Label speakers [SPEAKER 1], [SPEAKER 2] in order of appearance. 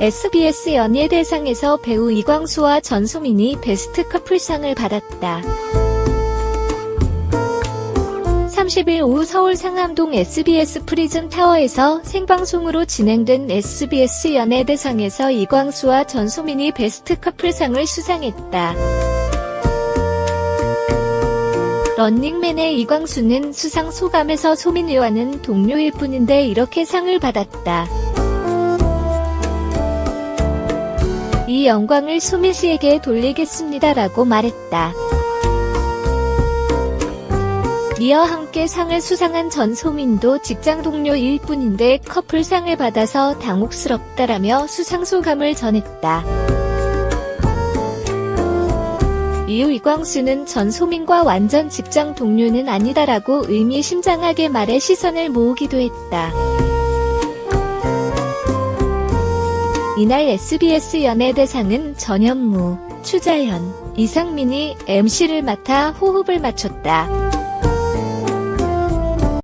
[SPEAKER 1] SBS 연예대상에서 배우 이광수와 전소민이 베스트 커플상을 받았다. 30일 오후 서울 상암동 SBS 프리즘 타워에서 생방송으로 진행된 SBS 연예대상에서 이광수와 전소민이 베스트 커플상을 수상했다. 런닝맨의 이광수는 수상 소감에서 소민이와는 동료일 뿐인데 이렇게 상을 받았다. 이 영광을 소민 씨에게 돌리겠습니다라고 말했다. 이어 함께 상을 수상한 전 소민도 직장 동료 일 뿐인데 커플상을 받아서 당혹스럽다라며 수상 소감을 전했다. 이후 이광수는 전 소민과 완전 직장 동료는 아니다라고 의미심장하게 말해 시선을 모으기도 했다. 이날 SBS 연예 대상은 전현무, 추자현, 이상민이 MC를 맡아 호흡을 맞췄다.